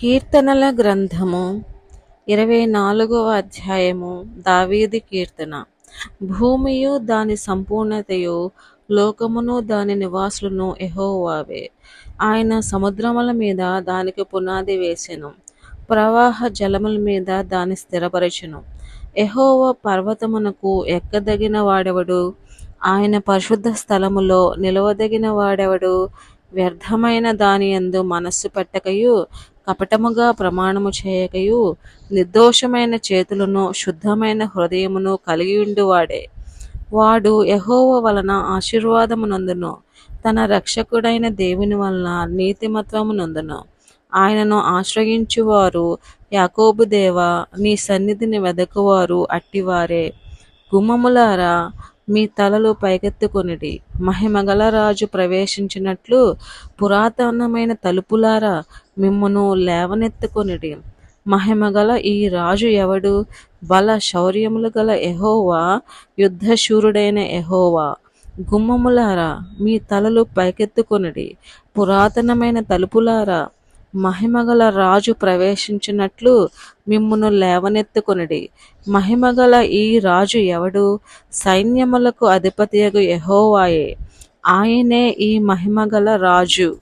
కీర్తనల గ్రంథము ఇరవై నాలుగవ అధ్యాయము దావీది కీర్తన. భూమియు దాని సంపూర్ణతయు లోకమును దాని నివాసులను ఎహోవావే ఆయన సముద్రముల మీద దానికి పునాది వేసెను. ప్రవాహ జలముల మీద దాని స్థిరపరచును. ఎహోవ పర్వతమునకు ఎక్కదగిన వాడెవడు? ఆయన పరిశుద్ధ స్థలములో నిలవదగిన వాడెవడు? వ్యర్థమైన దాని యందు మనస్సు పెట్టకయు కపటముగా ప్రమాణము చేయకయు నిర్దోషమైన చేతులను శుద్ధమైన హృదయమును కలిగియుండువాడే వాడు యహోవ వలన ఆశీర్వాదమునందును తన రక్షకుడైన దేవుని వలన నీతిమత్వమునందును. ఆయనను ఆశ్రయించువారు యాకోబు దేవ నీ సన్నిధిని వెదకువారు అట్టివారే. గుమ్మములారా మీ తలలు పైకెత్తుకొనిడి. మహిమగల రాజు ప్రవేశించినట్లు పురాతనమైన తలుపులారా మిమ్మను లేవనెత్తుకొనిడి. మహిమగల ఈ రాజు ఎవడు? బల శౌర్యములు గల ఎహోవా యుద్ధశూరుడైన ఎహోవా గుమ్మములారా మీ తలలు పైకెత్తుకొనిడి. పురాతనమైన తలుపులారా మహిమగల రాజు ప్రవేశించినట్లు మిమ్మును లేవనెత్తుకొనిడి. మహిమగల ఈ రాజు ఎవడు? సైన్యములకు అధిపతియగు ఎహోవాయే ఆయనే ఈ మహిమగల రాజు.